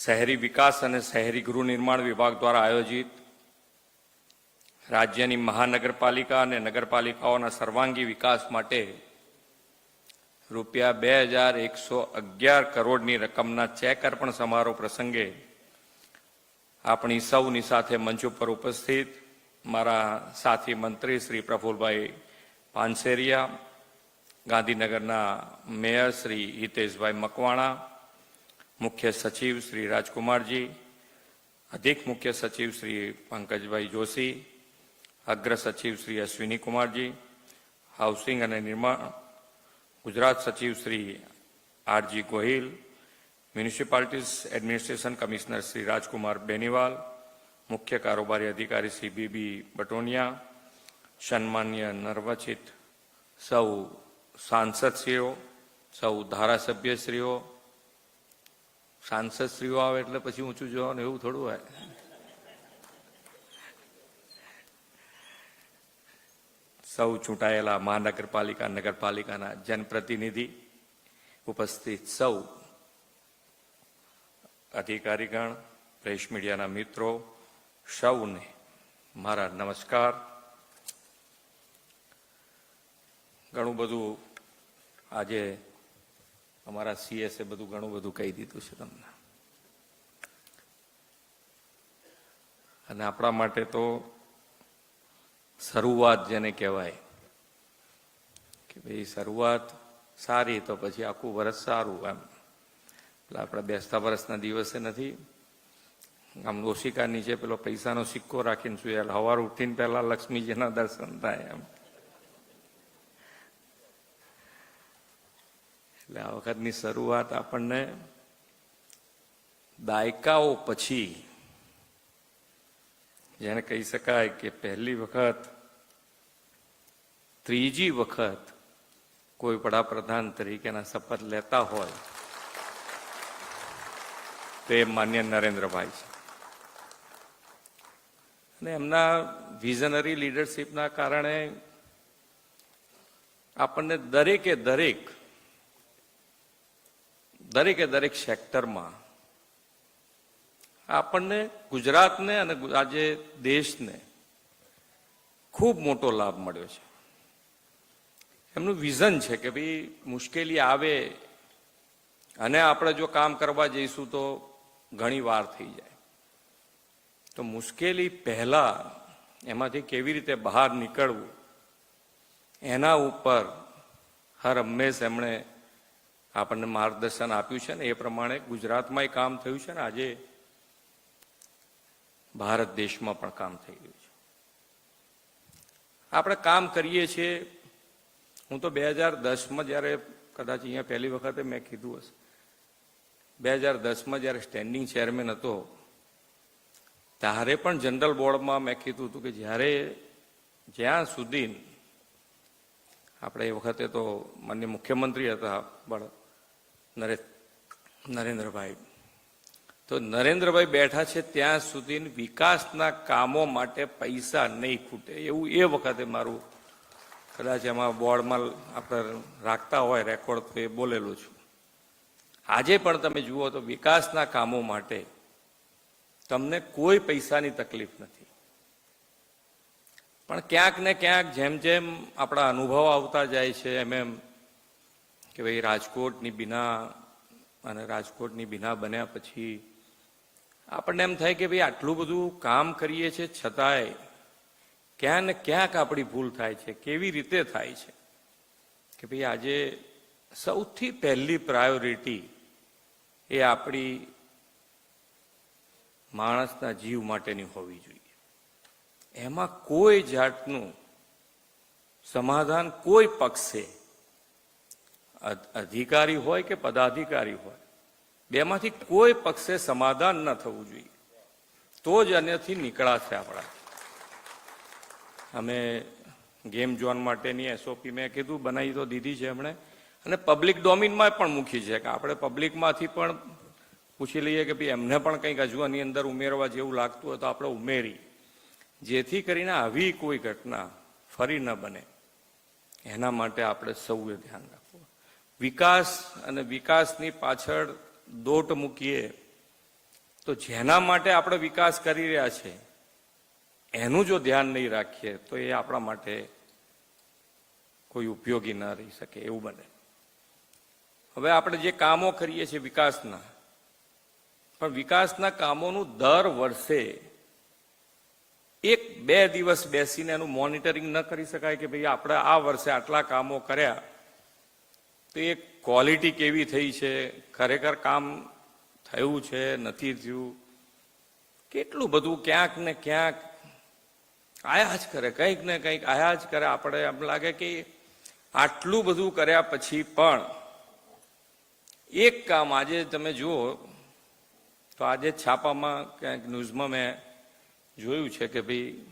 શહેરી વિકાસ અને શહેરી ગૃહ નિર્માણ વિભાગ દ્વારા આયોજિત રાજ્યની મહાનગરપાલિકા અને નગરપાલિકાઓના સર્વાંગી વિકાસ માટે રૂપિયા બે હજાર એકસો અગિયાર કરોડની રકમના ચેક અર્પણ સમારોહ પ્રસંગે આપણી સૌની સાથે મંચ ઉપર ઉપસ્થિત મારા સાથી મંત્રી શ્રી પ્રફુલભાઈ પાનસેરિયા, ગાંધીનગરના મેયર શ્રી હિતેશભાઈ મકવાણા મુખ્ય સચિવ શ્રી રાજકુમારજી અધિક મુખ્ય સચિવ શ્રી પંકજભાઈ જોશી અગ્ર સચિવ શ્રી અશ્વિની કુમારજી હાઉસિંગ અને નિર્માણ ગુજરાત સચિવ Shri RG Gohil municipalities administration commissioner Shri Rajkumar Beniwal મુખ્ય કારોબારી અધિકારી શ્રી બીબી બટોનિયા સન્માન્ય નર્વચિત સૌ સાંસદશ્રીઓ સૌ ધારાસભ્યશ્રીઓ સાંસદશ્રીઓ આવે એટલે પછી ઊંચું જોવાનું એવું થોડું હોય. સૌ ચૂંટાયેલા મહાનગરપાલિકા, નગરપાલિકાના જનપ્રતિનિધિ ઉપસ્થિત સૌ. અધિકારીગણ, પ્રેસ મીડિયાના મિત્રો, સૌને મારા નમસ્કાર. ઘણું બધું આજે અમારા સીએસે બધું ઘણું બધું કહી દીધું છે તમને. અને આપણા માટે તો શરૂઆત જેને કહેવાય કે ભાઈ શરૂઆત સારી તો પછી આખું વરસ સારું એમ. એટલે આપણા બેસતા વરસના દિવસે નથી. આમ ઓશિકા નીચે પેલો પૈસાનો સિક્કો રાખીને સુયેલ હવાર ઉઠીને પહેલાં લક્ષ્મીજીના દર્શન થાય એમ. એટલે આ વખતની શરૂઆત આપણને દાયકાઓ પછી જેને કહી શકાય કે પહેલી વખત, ત્રીજી વખત કોઈ વડાપ્રધાન તરીકેના શપથ લેતા હોય, તે માન્ય નરેન્દ્રભાઈ છે. અને એમના વિઝનરી લીડરશીપના કારણે આપણને દરેકે દરેક દરેકે દરેક સેક્ટરમાં આપણને ગુજરાતને અને આજે દેશને ખૂબ મોટો લાભ મળ્યો છે. એમનું વિઝન છે કે ભાઈ મુશ્કેલી આવે અને આપણે જો કામ કરવા જઈશું તો ઘણી વાર થઈ જાય. તો મુશ્કેલી પહેલા એમાંથી કેવી રીતે બહાર નીકળવું એના ઉપર હર હંમેશ એમણે આપણને માર્ગદર્શન આપ્યું છે ને, એ પ્રમાણે ગુજરાતમાં કામ થયું છે ને, આજે ભારત દેશમાં પણ કામ થઈ ગયું છે. આપણે કામ કરીએ છીએ. હું તો બે હજાર દસમાં જ્યારે કદાચ અહીંયા પહેલી વખતે મેં કીધું હશે. બે હજાર દસમાં જ્યારે સ્ટેન્ડિંગ ચેરમેન હતો, ત્યારે પણ જનરલ બોર્ડમાં મેં કીધું હતું કે જ્યારે જ્યાં સુધી આપણે એ વખતે તો માન્ય મુખ્યમંત્રી હતા બળ નરે, નરેન્દ્રભાઈ. તો નરેન્દ્રભાઈ બેઠા છે ત્યાં સુધી વિકાસના કામો માટે પૈસા નહીં ખૂટે. એવું એ વખતે મારું કદાચ એમાં બોર્ડમાં આપણે રાખતા હોય, રેકોર્ડ, તો એ બોલેલું છું. આજે પણ તમે જુઓ તો વિકાસના કામો માટે તમને કોઈ પૈસાની તકલીફ નથી. પણ ક્યાંક ને ક્યાંક જેમ જેમ આપણા અનુભવ આવતા જાય છે, એમ એમ કે ભાઈ રાજકોટની બિના અને રાજકોટની બિના બન્યા પછી આપણને એમ થાય કે ભાઈ આટલું બધું કામ કરીએ છીએ છતાંય ક્યાં ને ક્યાંક આપણી ભૂલ થાય છે, કેવી રીતે થાય છે? કે ભાઈ આજે સૌથી પહેલી પ્રાયોરિટી એ આપણી માણસના જીવ માટેની હોવી જોઈએ. એમાં કોઈ જાતનું સમાધાન કોઈ પક્ષે અધિકારી હોય કે પદાધિકારી હોય, બેમાંથી કોઈ પક્ષે સમાધાન ન થવું જોઈએ. તો જ અન્યથી નીકળાશે આપણા. અમે ગેમ ઝોન માટેની એસઓપી મેં કીધું, બનાવી તો દીધી છે એમણે. અને પબ્લિક ડોમિનમાં પણ મૂકી છે, કે આપણે પબ્લિકમાંથી પણ પૂછી લઈએ કે ભાઈ એમને પણ કંઈક હજુ આની અંદર ઉમેરવા જેવું લાગતું હોય તો આપણે ઉમેરી. જેથી કરીને આવી કોઈ ઘટના ફરી ન બને. એના માટે આપણે સૌએ ધ્યાન રાખવું. વિકાસ અને વિકાસની પાછળ દોટ મૂકીએ તો જેના માટે આપણે વિકાસ કરી રહ્યા છે, એનું જો ધ્યાન નહીં રાખીએ, તો એ આપણા માટે કોઈ ઉપયોગી ન રહી શકે, એવું બને. હવે આપણે જે કામો કરીએ છીએ વિકાસના, પણ વિકાસના કામોનું દર વર્ષે એક બે દિવસ બેસીને એનું મોનિટરિંગ ન કરી શકાય કે ભાઈ આપણે આ વર્ષે આટલા કામો કર્યા તો એ ક્વોલિટી કેવી થઈ છે? ખરેખર કામ થયું છે? નથી થયું? કેટલું બધું ક્યાંક ને ક્યાંક આયા જ કરે, કંઈક ને કંઈક આયા જ કરે. આપણે એમ લાગે કે આટલું બધું કર્યા પછી પણ એક કામ આજે તમે જુઓ, તો આજે છાપામાં ક્યાંક ન્યૂઝમાં મેં જોયું છે કે ભાઈ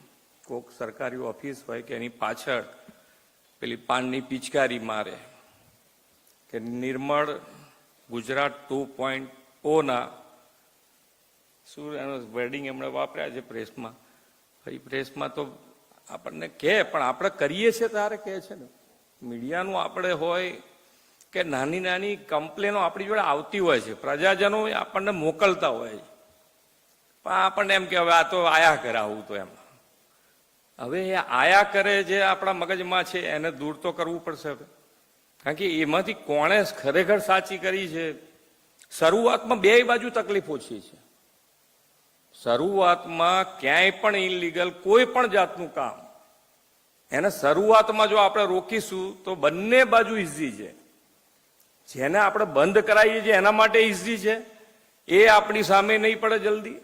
કોઈક સરકારી ઓફિસ હોય કે એની પાછળ પેલી પાનની પિચકારી મારે. કે નિર્મળ ગુજરાત ટુ પોઈન્ટ ઓના શું એનો વર્ડિંગ એમણે વાપર્યા છે પ્રેસમાં? ફરી પ્રેસમાં તો આપણને કહે, પણ આપણે કરીએ છીએ તારે કહે છે ને. મીડિયાનું આપણે હોય કે નાની નાની કમ્પ્લેનો આપણી જોડે આવતી હોય છે. પ્રજાજનો આપણને મોકલતા હોય છે. પણ આપણને એમ કે હવે આ તો આયા કરે આવું તો એમ. હવે એ આયા કરે જે આપણા મગજમાં છે, એને દૂર તો કરવું પડશે હવે. કારણ કે એમાંથી કોણે ખરેખર સાચી કરી છે? શરૂઆતમાં બે બાજુ તકલીફ ઓછી છે. શરૂઆતમાં ક્યાંય પણ ઇનલીગલ કોઈ પણ જાતનું કામ. એને શરૂઆતમાં જો આપણે રોકીશું તો બંને બાજુ ઇઝી છે. જેને આપણે બંધ કરાવીએ છીએ એના માટે ઇઝી છે, એ આપણી સામે નહીં પડે જલ્દી.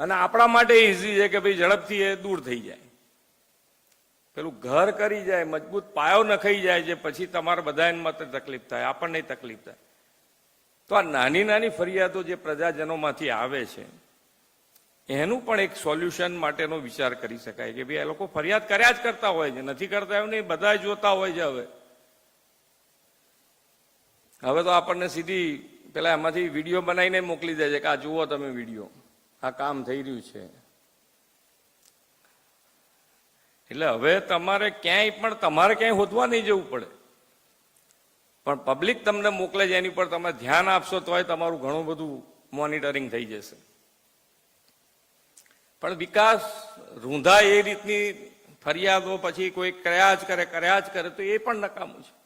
અને આપણા માટે ઇઝી છે કે ભાઈ ઝડપથી એ દૂર થઈ જાય. પેલું ઘર કરી જાય, મજબૂત પાયો નખાઈ જાય છે, પછી તમારે બધાને માટે તકલીફ થાય, આપણને તકલીફ થાય. તો આ નાની નાની ફરિયાદો જે પ્રજાજનોમાંથી આવે છે, એનું પણ એક સોલ્યુશન માટેનો વિચાર કરી શકાય કે ભાઈ, આ લોકો ફરિયાદ કર્યા જ કરતા હોય છે, નથી કરતા એવું નહીં, બધા જોતા હોય છે હવે. હવે તો આપણને સીધી પેલા એમાંથી વીડિયો બનાવીને મોકલી દે છે કે આ જુઓ તમે વીડિયો, આ કામ થઈ રહ્યું છે. એટલે હવે તમારે ક્યાંય પણ તમારે ક્યાંય હોદવા નહીં જવું પડે. પણ પબ્લિક તમને મોકલે છે, એની પર તમે ધ્યાન આપશો તોય તમારું ઘણું બધું મોનિટરિંગ થઈ જશે. પણ વિકાસ રૂંધા એ રીતની ફરિયાદો પછી કોઈ કર્યા જ કરે, કર્યા જ કરે તો એ પણ નકામું છે.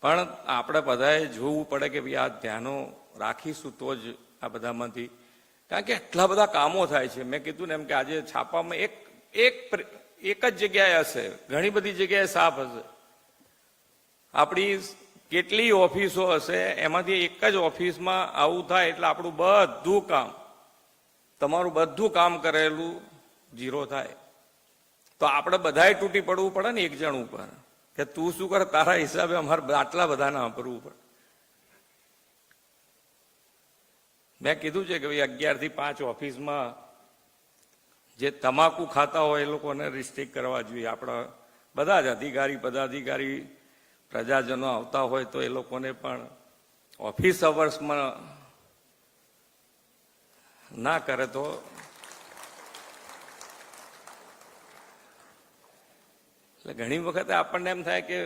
પણ આપણે બધાએ જોવું પડે કે ભાઈ આ ધ્યાનો રાખીશું તો જ આ બધામાંથી. કારણ કે એટલા બધા કામો થાય છે. મેં કીધું ને એમ કે આજે છાપામાં એક એક એક જ જગ્યાએ હશે. ઘણી બધી જગ્યાએ સાફ હશે. આપણી કેટલી ઓફિસો હશે, એમાંથી એક જ ઓફિસમાં આવું થાય એટલે આપણું બધું કામ, તમારું બધું કામ કરેલું જીરો થાય. તો આપણે બધાએ તૂટી પડવું પડે ને એક જણ ઉપર. કે તું શું કર, તારા હિસાબે અમારે આટલા બધાને વાપરવું પડે. મેં કીધું છે કે ભાઈ અગિયારથી પાંચ ઓફિસમાં જે તમાકુ ખાતા હોય એ લોકોને રિસ્ટ્રિક્ટ કરવા જોઈએ. આપણા બધા જ અધિકારી, પદાધિકારી, પ્રજાજનો આવતા હોય તો એ લોકોને પણ ઓફિસ અવર્સમાં ના કરે તો એટલે ઘણી વખતે આપણને એમ થાય કે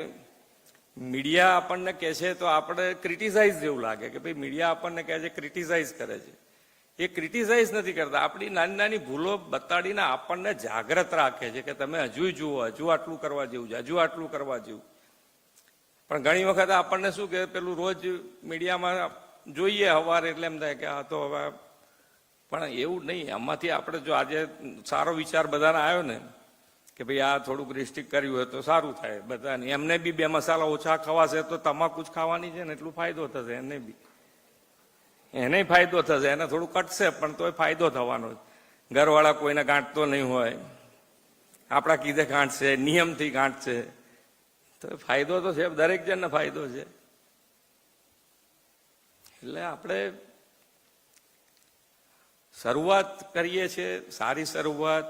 મીડિયા આપણને કહે છે તો આપણે ક્રિટિસાઇઝ જેવું લાગે કે ભાઈ મીડિયા આપણને કહે છે ક્રિટિસાઇઝ કરે છે. એ ક્રિટિસાઇઝ નથી કરતા. આપણી નાની નાની ભૂલો બતાડીને આપણને જાગ્રત રાખે છે કે તમે હજુ જુઓ, હજુ આટલું કરવા જેવું છે, હજુ આટલું કરવા જેવું. પણ ઘણી વખત આપણને શું કે પેલું રોજ મીડિયામાં જોઈએ હવારે એટલે એમ થાય કે આ તો હવે પણ એવું નહીં. આમાંથી આપણે જો આજે સારો વિચાર બધાને આવ્યો ને કે ભાઈ આ થોડુંક રિસ્ટ્રિક કર્યું હોય તો સારું થાય બધાને. એમને બી બે મસાલા ઓછા ખવાશે તો તમાકુ જ ખાવાની છે ને, એટલું ફાયદો થશે. એને બી. એને ફાયદો થશે, એને થોડું કટશે, પણ તોય ફાયદો થવાનો ઘરવાળા કોઈને ગાંઠતો નહીં હોય. આપણા કીધે ગાંઠશે નિયમથી ગાંઠશે તો ફાયદો તો છે, દરેક જણને ફાયદો છે. એટલે આપણે શરૂઆત કરીએ છીએ, સારી શરૂઆત.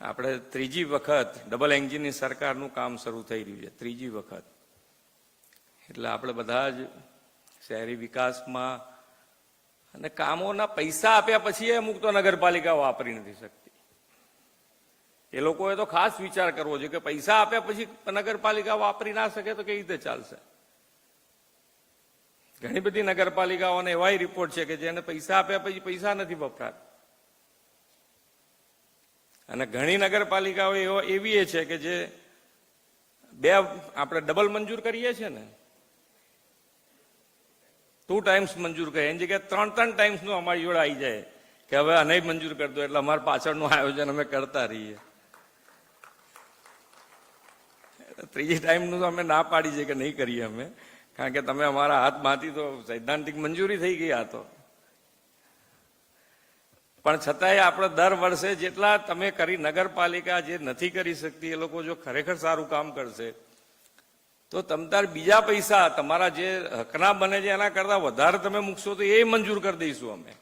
આપણે ત્રીજી વખત ડબલ એન્જિનની સરકારનું કામ શરૂ થઈ રહ્યું છે, ત્રીજી વખત. એટલે આપણે બધા જ શહેરી વિકાસમાં અને કામોના પૈસા આપ્યા પછી અમુક તો નગરપાલિકા વાપરી નથી શકતી. એ લોકોએ તો ખાસ વિચાર કરવો જોઈએ કે પૈસા આપ્યા પછી નગરપાલિકા વાપરી ના શકે તો કેવી રીતે ચાલશે? ઘણી બધી નગરપાલિકાઓને એવાય રિપોર્ટ છે કે જેને પૈસા આપ્યા પછી પૈસા નથી વપરાતા. અને ઘણી નગરપાલિકાઓ એવી એ છે કે જે બે આપણે ડબલ મંજૂર કરીએ છીએ ને ટુ ટાઈમ્સ મંજૂર કરે એની જગ્યાએ ત્રણ ત્રણ ટાઈમ્સનું અમારી જોડે આવી જાય કે હવે આને મંજૂર કરી દો, એટલે અમારા પાછળનું આયોજન અમે કરતા રહીએ. ત્રીજી ટાઈમનું તો અમે ના પાડી છે કે નહીં કરીએ અમે. કારણ કે તમે અમારા હાથમાંથી તો સૈદ્ધાંતિક મંજૂરી થઈ ગઈ આ તો. પણ છતાંય આપણે દર વર્ષે જેટલા તમે કરી નગરપાલિકા જે નથી કરી શકતી, એ લોકો જો ખરેખર સારું કામ કરશે તો તમતાર બીજા પૈસા, તમારા જે હકના બને છે એના કરતા વધારે તમે મૂકશો તો એ મંજૂર કરી દઈશું અમે.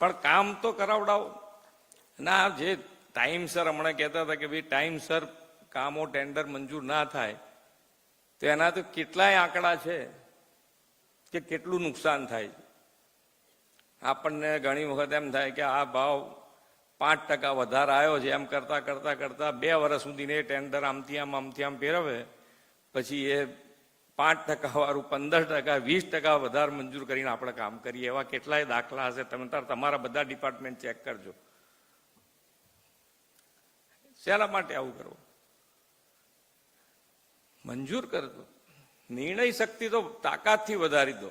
પણ કામ તો કરાવડાવો. ના, જે ટાઈમસર હમણાં કહેતા હતા કે ભાઈ ટાઈમસર કામો ટેન્ડર મંજૂર ના થાય, તો એના તો કેટલાય આંકડા છે કે કેટલું નુકસાન થાય આપણને ઘણી વખત એમ થાય કે આ ભાવ પાંચ ટકા વધારે આવ્યો છે, એમ કરતા કરતા કરતા બે વર્ષ સુધીને ટેન્ડર આમથી આમ આમથી આમ ફેરવે. પછી એ પાંચ ટકા વાળું પંદર ટકા, વીસ ટકા વધારે મંજૂર કરીને આપણે કામ કરીએ. એવા કેટલાય દાખલા હશે. તમે તાર તમારા બધા ડિપાર્ટમેન્ટ ચેક કરજો. શેના માટે આવું કરવું મંજૂર કરજો નિર્ણય શક્તિ તો તાકાતથી વધારી દો.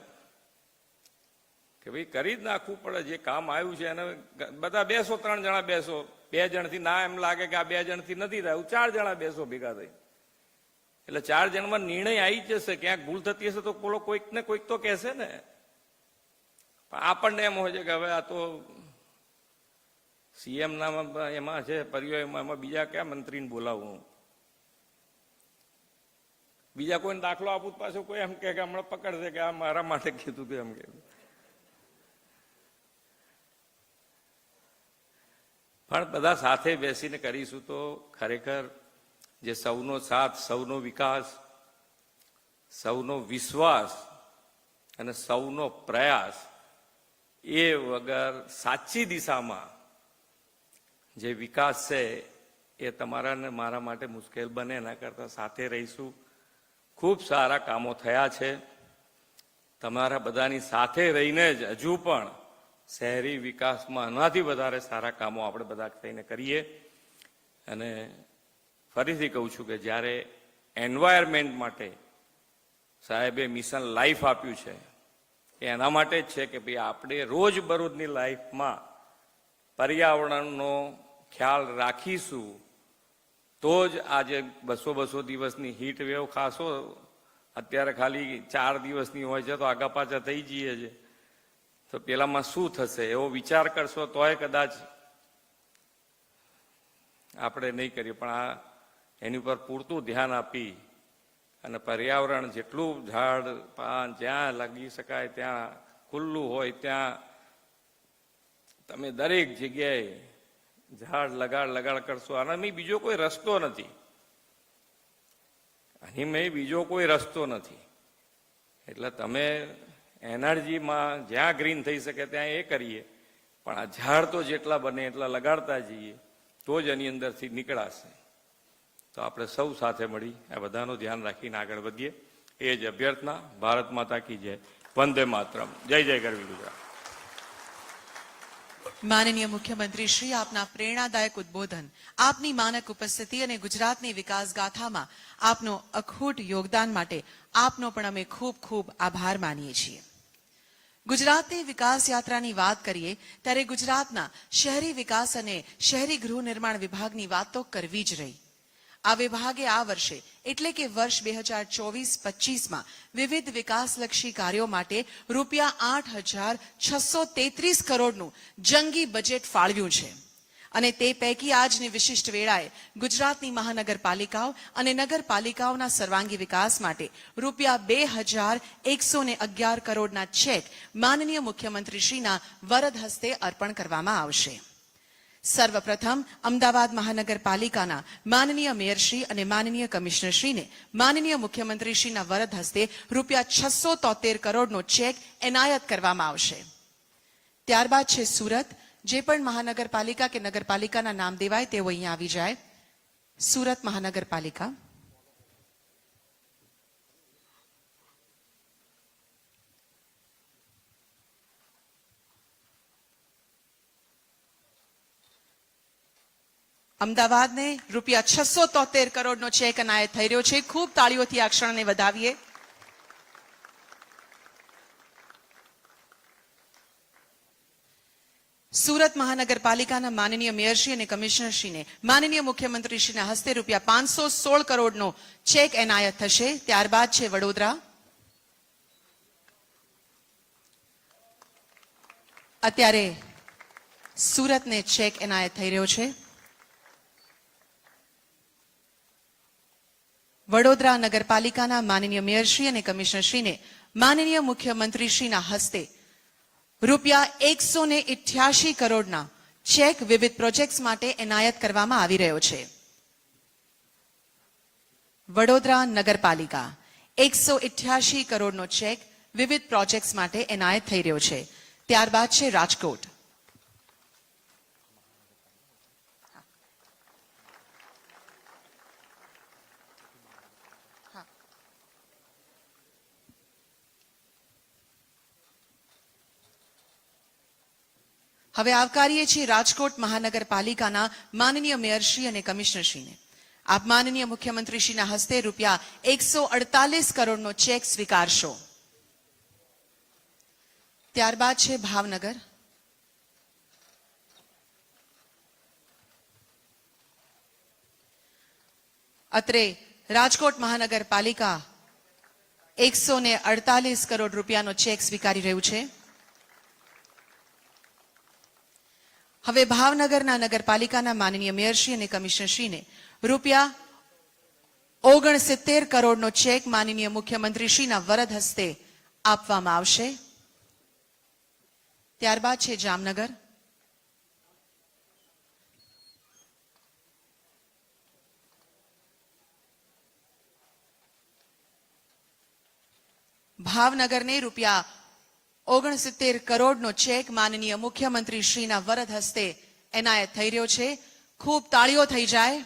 કે ભાઈ કરી જ નાખવું પડે, જે કામ આવ્યું છે એને બધા બેસો, ત્રણ જણા બેસો. બે જણથી ના એમ લાગે કે આ બે જણથી નથી થયું. ચાર જણા બેસો ભેગા થઈ એટલે ચાર જણમાં નિર્ણય આવી જશે. ક્યાંક ભૂલ થતી હશે તો બોલો કોઈક ને કોઈક તો કહેશે ને. પણ આપણને એમ હોય છે કે હવે આ તો સીએમ નામાં એમાં છે પરિવારમાં એમાં બીજા કયા મંત્રીને બોલાવું? બીજા કોઈને દાખલો આપું પાછો કોઈ એમ કે હમણાં પકડશે કે આ મારા માટે કીધું કે એમ કે પણ બધા સાથે બેસીને કરીશું તો ખરેખર જે સૌનો સાથ, સૌનો વિકાસ, સૌનો વિશ્વાસ અને સૌનો પ્રયાસ એ વગર સાચી દિશામાં જે વિકાસ છે એ તમારા ને મારા માટે મુશ્કેલ બને, એના કરતાં સાથે રહીશું. ખૂબ સારા કામો થયા છે. તમારા બધાની સાથે રહીને જ હજુ પણ શહેરી વિકાસમાં આનાથી વધારે સારા કામો આપણે બધા થઈને કરીએ. અને ફરીથી કહું છું કે જ્યારે એન્વાયરમેન્ટ માટે સાહેબે મિશન લાઈફ આપ્યું છે, એ એના માટે જ છે કે ભાઈ આપણે રોજબરોજની લાઈફમાં પર્યાવરણનો ખ્યાલ રાખીશું, તો જ આજે બસો બસો દિવસની હીટ વેવ ખાસો, અત્યારે ખાલી ચાર દિવસની હોય છે તો આગા પાછા થઈ જઈએ છે. તો પેલામાં શું થશે એવો વિચાર કરશો તોય કદાચ આપણે નહીં કરીએ. પણ આ એની ઉપર પૂરતું ધ્યાન આપી અને પર્યાવરણ જેટલું ઝાડ પાન જ્યાં લાગી શકાય ત્યાં ખુલ્લું હોય ત્યાં તમે દરેક જગ્યાએ ઝાડ લગાડ લગાડ કરશો. આનામાં બીજો કોઈ રસ્તો નથી. અહીં બીજો કોઈ રસ્તો નથી. એટલે તમે એનર્જીમાં જ્યાં ગ્રીન થઈ શકે ત્યાં એ કરીએ. પણ આ ઝાડ તો જેટલા બને એટલા લગાડતા જઈએ, તો જ એની અંદરથી નીકળાશે. તો આપણે સૌ સાથે મળી આ બધાનું ધ્યાન રાખીને આગળ વધીએ. એ જ અભ્યર્થના, ભારત માતા કી જય. વંદે માતરમ. જય જય ગરવી ગુજરાત. માનનીય મુખ્યમંત્રી શ્રી, આપના પ્રેરણાદાયક ઉદ્બોધન, આપની માનક ઉપસ્થિતિ અને ગુજરાતની વિકાસ ગાથામાં આપનો અખૂટ યોગદાન માટે આપનો પણ અમે ખૂબ ખૂબ આભાર માનીએ છીએ. ગુજરાતની વિકાસ યાત્રાની વાત કરીએ, ત્યારે ગુજરાતના શહેરી વિકાસ અને શહેરી ગૃહ નિર્માણ વિભાગની વાત તો કરવી જ રહી. આ વિભાગે આ વર્ષે, એટલે કે વર્ષ બે હજાર ચોવીસ પચીસમાં, વિવિધ વિકાસલક્ષી કાર્યો માટે રૂપિયા આઠ હજાર છસો તેત્રીસ કરોડનું જંગી બજેટ ફાળવ્યું છે. અને તે પૈકી આજની વિશિષ્ટ વેળાએ ગુજરાતની મહાનગરપાલિકાઓ અને નગરપાલિકાઓના સર્વાંગી વિકાસ માટે રૂપિયા બે હજાર એકસો ને અગિયાર કરોડના ચેક માનનીય મુખ્યમંત્રીશ્રીના વરદ હસ્તે અર્પણ કરવામાં આવશે. સર્વપ્રથમ અમદાવાદ મહાનગરપાલિકાના માનનીય મેયરશ્રી અને માનનીય કમિશનરશ્રીને માનનીય મુખ્યમંત્રીશ્રીના વરદ હસ્તે રૂપિયા છસો તોતેર કરોડનો ચેક એનાયત કરવામાં આવશે. ત્યારબાદ છે સુરત જે પણ મહાનગરપાલિકા કે નગરપાલિકાના નામ દેવાય તેઓ અહીંયા આવી જાય. સુરત મહાનગરપાલિકા. અમદાવાદને રૂપિયા છસો તોતેર કરોડનો ચેક અનાયત થઈ રહ્યો છે. ખૂબ તાળીઓથી આ ક્ષણને વધાવીએ. સુરત મહાનગરપાલિકાના માનનીય મેયરશ્રી અને કમિશનરશ્રીને માનનીય મુખ્યમંત્રીશ્રીના હસ્તે રૂપિયા પાંચસો સોળ કરોડનો ચેક એનાયત થશે. ત્યારબાદ છે વડોદરા. અત્યારે સુરતને ચેક એનાયત થઈ રહ્યો છે. વડોદરા નગરપાલિકાના માનનીય મેયરશ્રી અને કમિશનરશ્રીને માનનીય મુખ્યમંત્રીશ્રીના હસ્તે રૂપિયા એકસો ને ઇઠ્યાસી કરોડના ચેક વિવિધ પ્રોજેક્ટ્સ માટે એનાયત કરવામાં આવી રહ્યો છે. વડોદરા નગરપાલિકા, એકસો ઇઠ્યાસી કરોડનો ચેક વિવિધ પ્રોજેક્ટ્સ માટે એનાયત થઈ રહ્યો છે. ત્યારબાદ છે રાજકોટ. હવે આવકારીએ છીએ રાજકોટ મહાનગરપાલિકાના માનનીય મેયરશ્રી અને કમિશનરશ્રીને. આપ માનનીય મુખ્યમંત્રીશ્રીના હસ્તે રૂપિયા એકસો અડતાલીસ કરોડનો ચેક સ્વીકારશો. ત્યારબાદ છે ભાવનગર. અત્રે રાજકોટ મહાનગરપાલિકા એકસો ને અડતાલીસ કરોડ રૂપિયાનો ચેક સ્વીકારી રહ્યું છે. હવે ભાવનગરના નગરપાલિકાના માનનીય મેયરશ્રી અને કમિશનરશ્રીને રૂપિયા ઓગણસિત્તેર કરોડનો ચેક માનનીય મુખ્યમંત્રીશ્રીના વરદ હસ્તે આપવામાં આવશે. ત્યારબાદ છે જામનગર. ભાવનગરને રૂપિયા ઓગણસિત્તેર કરોડનો ચેક માનનીય મુખ્યમંત્રી વરદ હસ્તે એનાયત થઈ રહ્યો છે. ખૂબ તાળીઓ થઈ જાય.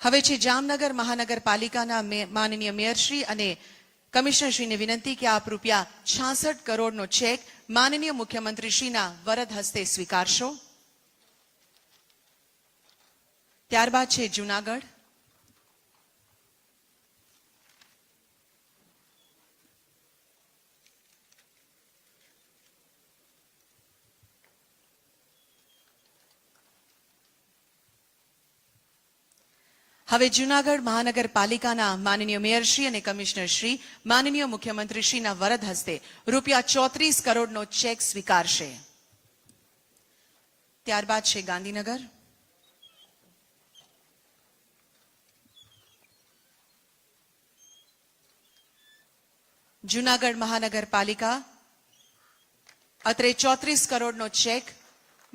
હવે છે જામનગર મહાનગરપાલિકાના માનનીય મેયરશ્રી અને કમિશનરશ્રીને વિનંતી કે આપ રૂપિયા છાસઠ કરોડનો ચેક માનનીય મુખ્યમંત્રીશ્રીના વરદ હસ્તે સ્વીકારશો. ત્યારબાદ છે જુનાગઢ. હવે જુનાગઢ મહાનગરપાલિકાના માનનીય મેયરશ્રી અને કમિશનરશ્રી માનનીય મુખ્યમંત્રીશ્રીના વરદ હસ્તે રૂપિયા ચોત્રીસ કરોડનો ચેક સ્વીકારશે. ત્યારબાદ છે ગાંધીનગર. જુનાગઢ મહાનગરપાલિકા અત્રે ચોત્રીસ કરોડનો ચેક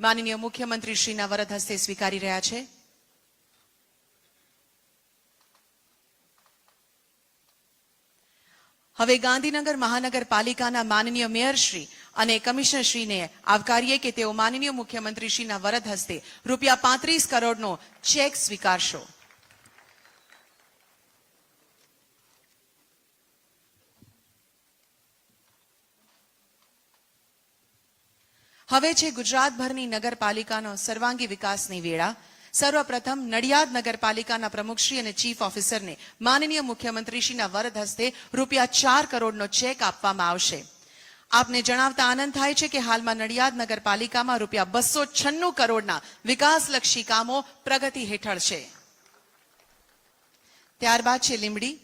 માનનીય મુખ્યમંત્રીશ્રીના વરદ હસ્તે સ્વીકારી રહ્યા છે. હવે ગાંધીનગર મહાનગરપાલિકાના માનનીય મેયરશ્રી અને કમિશનરશ્રીને આવકારીએ કે તેઓ માનનીય મુખ્યમંત્રીશ્રીના વરદ હસ્તે રૂપિયા પાંત્રીસ કરોડનો ચેક સ્વીકારશો. હવે છે ગુજરાતભરની નગરપાલિકાનો સર્વાંગી વિકાસની વેળા. સર્વપ્રથમ નડિયાદ નગરપાલિકાના પ્રમુખશ્રી અને ચીફ ઓફિસરને માનનીય મુખ્યમંત્રીશ્રીના વરદ હસ્તે રૂપિયા ચાર કરોડનો ચેક આપવામાં આવશે. આપને જણાવતા આનંદ થાય છે કે હાલમાં નડિયાદ નગરપાલિકામાં રૂપિયા બસો છન્નું કરોડના વિકાસલક્ષી કામો પ્રગતિ હેઠળ છે. ત્યારબાદ છે લીંબડી.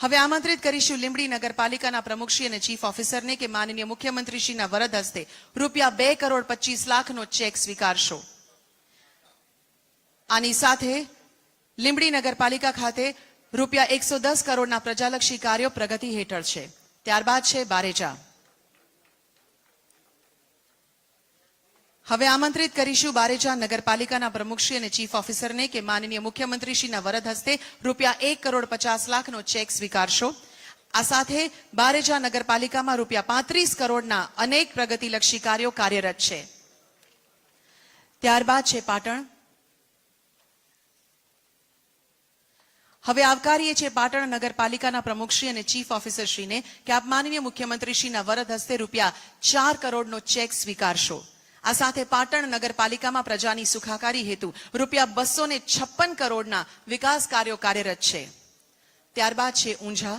હવે આમંત્રિત કરીશું લીંબડી નગરપાલિકાના પ્રમુખશ્રી અને ચીફ ઓફિસરને કે માનનીય મુખ્યમંત્રીશ્રીના વરદ હસ્તે રૂપિયા બે કરોડ પચીસ લાખનો ચેક સ્વીકારશો. આની સાથે લીંબડી નગરપાલિકા ખાતે રૂપિયા એકસો દસ કરોડના પ્રજાલક્ષી કાર્યો પ્રગતિ હેઠળ છે. ત્યારબાદ છે બારેજા. હવે આમંત્રિત કરીશું બારેજા નગરપાલિકાના પ્રમુખશ્રી અને ચીફ ઓફિસરને કે માનનીય મુખ્યમંત્રીશ્રીના વરદ હસ્તે રૂપિયા એક કરોડ પચાસ લાખનો ચેક સ્વીકારશો. આ સાથે બારેજા નગરપાલિકામાં રૂપિયા પાંત્રીસ કરોડના અનેક પ્રગતિલક્ષી કાર્યો કાર્યરત છે. ત્યારબાદ છે પાટણ. હવે આવકારીએ છીએ પાટણ નગરપાલિકાના પ્રમુખશ્રી અને ચીફ ઓફિસરશ્રીને કે આપ માનનીય મુખ્યમંત્રીશ્રીના વરદ હસ્તે રૂપિયા ચાર કરોડનો ચેક સ્વીકારશો. આ સાથે પાટણ નગરપાલિકામાં પ્રજાની સુખાકારી હેતુ રૂપિયા બસો ને છપ્પન કરોડના વિકાસ કાર્યો કાર્યરત છે. ત્યારબાદ છે ઊંઝા.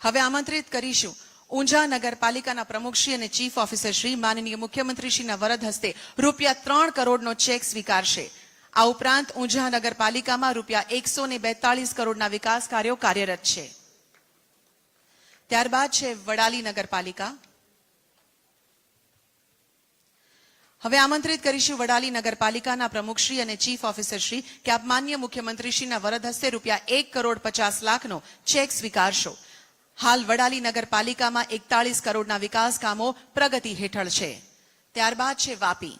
હવે આમંત્રિત કરીશું. ઊંઝા નગરપાલિકાના પ્રમુખશ્રી અને ચીફ ઓફિસરશ્રી માનનીય મુખ્યમંત્રીશ્રીના વરદ હસ્તે રૂપિયા ત્રણ કરોડનો ચેક સ્વીકારશે. આ ઉપરાંત ઊંઝા નગરપાલિકામાં રૂપિયા એકસો ને કરોડના વિકાસ કાર્યો કાર્યરત છે. ત્યારબાદ છે વડાલી નગરપાલિકા. હવે આમંત્રિત કરીશું વડાલી નગરપાલિકાના પ્રમુખશ્રી અને ચીફ ઓફિસરશ્રી કે આપ માન્ય મુખ્યમંત્રીશ્રીના વરદ હસ્તે રૂપિયા એક કરોડ પચાસ લાખનો ચેક સ્વીકારશો. હાલ વડાલી નગરપાલિકામાં એકતાળીસ કરોડના વિકાસ કામો પ્રગતિ હેઠળ છે. ત્યારબાદ છે વાપી.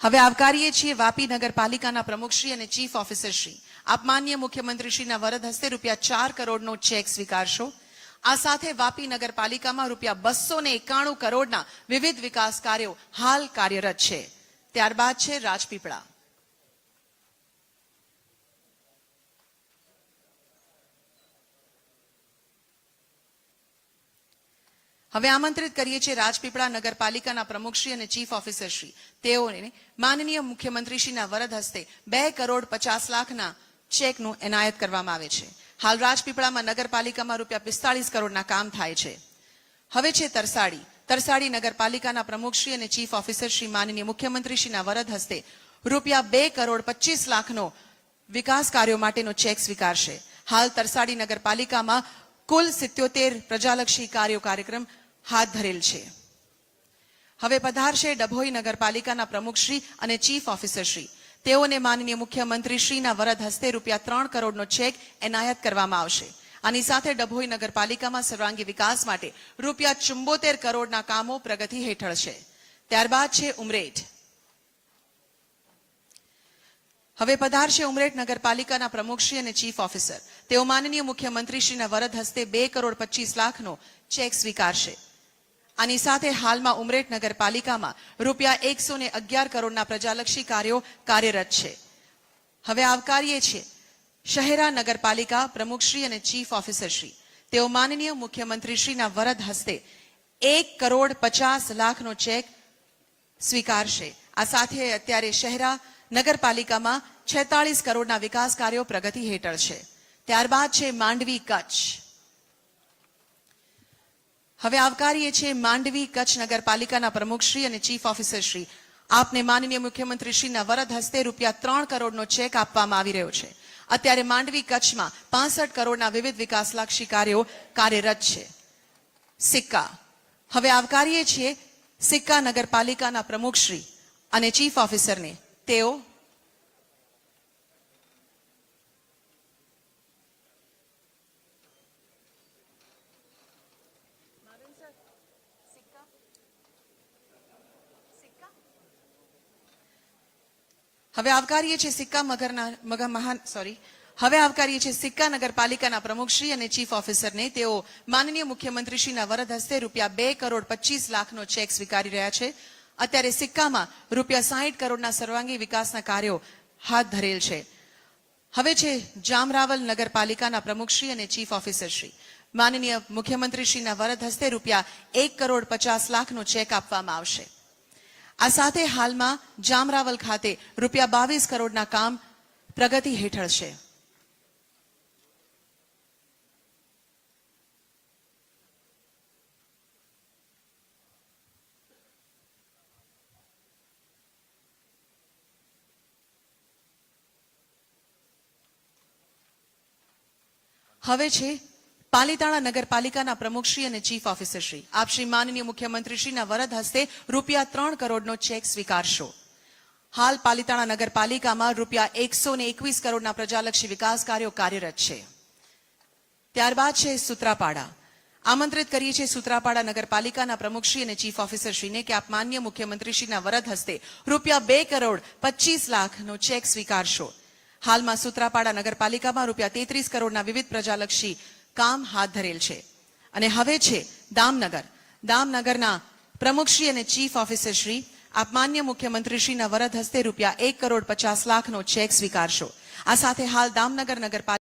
હવે આવકારીએ છીએ વાપી નગરપાલિકાના પ્રમુખશ્રી અને ચીફ ઓફિસરશ્રી આપ માન્ય મુખ્યમંત્રીશ્રીના વરદ હસ્તે રૂપિયા ચાર કરોડનો ચેક સ્વીકારશો. આ સાથે વાપી નગરપાલિકામાં રૂપિયા બસો ને એકાણું કરોડના વિવિધ વિકાસ કાર્યો હાલ કાર્યરત છે. ત્યારબાદ છે રાજપીપળા. હવે આમંત્રિત કરીએ છીએ રાજપીપળા નગરપાલિકાના પ્રમુખશ્રી અને ચીફ ઓફિસરશ્રી. તેઓને માનનીય મુખ્યમંત્રીશ્રીના વરદ હસ્તે બે કરોડ પચાસ લાખના ચેકનું એનાયત કરવામાં આવે છે. હાલ રાજપીપળામાં નગરપાલિકામાં રૂપિયા પિસ્તાળીસ કરોડના કામ થાય છે. હવે છે તરસાડી. તરસાડી નગરપાલિકાના પ્રમુખશ્રી અને ચીફ ઓફિસરશ્રી માનનીય મુખ્યમંત્રીશ્રીના વરદ હસ્તે રૂપિયા બે કરોડ પચીસ લાખનો વિકાસ કાર્યો માટેનો ચેક સ્વીકારશે. હાલ તરસાડી નગરપાલિકામાં કુલ સિત્યોતેર પ્રજાલક્ષી કાર્યો કાર્યક્રમ હાથ ધરેલ છે. હવે પધારશે ડભોઈ નગરપાલિકાના પ્રમુખશ્રી અને ચીફ ઓફિસરશ્રી તેઓને માનનીય મુખ્યમંત્રીશ્રીના વરદ હસ્તે રૂપિયા ત્રણ કરોડનો ચેક એનાયત કરવામાં આવશે. આની સાથે ડભોઈ નગરપાલિકામાં સર્વાંગી વિકાસ માટે રૂપિયા ચુંબોતેર કરોડના કામો પ્રગતિ હેઠળ છે. ત્યારબાદ છે ઉમરેઠ. હવે પધારશે ઉમરેઠ નગરપાલિકાના પ્રમુખશ્રી અને ચીફ ઓફિસર. તેઓ માનનીય મુખ્યમંત્રીશ્રીના વરદ હસ્તે બે કરોડ પચીસ લાખનો ચેક સ્વીકારશે. આની સાથે હાલમાં ઉમરેઠ નગરપાલિકામાં રૂપિયા એકસો ને અગિયાર કરોડના પ્રજાલક્ષી કાર્યો કાર્યરત છે. હવે આવકારીએ છીએ, શહેરા નગરપાલિકા પ્રમુખશ્રી અને ચીફ ઓફિસરશ્રી, તેઓ માનનીય મુખ્યમંત્રીશ્રીના વરદ હસ્તે એક કરોડ પચાસ લાખનો ચેક સ્વીકારશે. આ સાથે અત્યારે શહેરા નગરપાલિકામાં છેતાળીસ કરોડના વિકાસ કાર્યો પ્રગતિ હેઠળ છે. ત્યારબાદ છે માંડવી કચ્છ. હવે આવકારીએ છીએ માંડવી કચ્છ નગરપાલિકાના પ્રમુખશ્રી અને ચીફ ઓફિસરશ્રી આપને માનનીય મુખ્યમંત્રીશ્રીના વરદ હસ્તે રૂપિયા ત્રણ કરોડનો ચેક આપવામાં આવી રહ્યો છે. અત્યારે માંડવી કચ્છમાં પાસઠ કરોડના વિવિધ વિકાસલક્ષી કાર્યો કાર્યરત છે. સિક્કા. હવે આવકારીએ છીએ સિક્કા નગરપાલિકાના પ્રમુખશ્રી અને ચીફ ઓફિસરને. તેઓ હવે આવકારીએ છીએ સિક્કા મગરના મગા મહાન સોરી હવે આવકારીએ છીએ સિક્કા નગરપાલિકાના પ્રમુખશ્રી અને ચીફ ઓફિસરને. તેઓ માનનીય મુખ્યમંત્રીશ્રીના વરદ હસ્તે રૂપિયા બે કરોડ પચીસ લાખનો ચેક સ્વીકારી રહ્યા છે. અત્યારે સિક્કામાં રૂપિયા સાહીઠ કરોડના સર્વાંગી વિકાસના કાર્યો હાથ ધરેલ છે. હવે છે જામરાવલ નગરપાલિકાના પ્રમુખશ્રી અને ચીફ ઓફિસરશ્રી. માનનીય મુખ્યમંત્રીશ્રીના વરદ હસ્તે રૂપિયા એક કરોડ પચાસ લાખનો ચેક આપવામાં આવશે. આ સાથે હાલમાં જામરાવલ ખાતે રૂપિયા બાવીસ કરોડના કામ પ્રગતિ હેઠળ છે. હવે છે પાલીતાણા નગરપાલિકાના પ્રમુખશ્રી અને ચીફ ઓફિસરશ્રી આપ શ્રી માનનીય મુખ્યમંત્રીશ્રીના વરદ હસ્તે રૂપિયા ત્રણ કરોડનો ચેક સ્વીકારશો. હાલ પાલીતાણા નગરપાલિકામાં રૂપિયા એકસો ને એકવીસ કરોડના પ્રજાલક્ષી વિકાસ કાર્યો કાર્યરત છે. ત્યારબાદ છે સુત્રાપાડા. આમંત્રિત કરીએ છીએ સુત્રાપાડા નગરપાલિકાના પ્રમુખશ્રી અને ચીફ ઓફિસરશ્રીને કે આપ માન્ય મુખ્યમંત્રીશ્રીના વરદ હસ્તે રૂપિયા બે કરોડ પચીસ લાખનો ચેક સ્વીકારશો. હાલમાં સુત્રાપાડા નગરપાલિકામાં રૂપિયા તેત્રીસ કરોડના વિવિધ પ્રજાલક્ષી કામ હાથ ધરેલ છે. અને હવે છે દામનગર. દામનગરના પ્રમુખશ્રી અને ચીફ ઓફિસર શ્રી, આપ માન્ય મુખ્યમંત્રીશ્રીના વરદ હસ્તે રૂપિયા એક કરોડ પચાસ લાખનો ચેક સ્વીકારશો. આ સાથે હાલ દામનગર નગરપાલિકા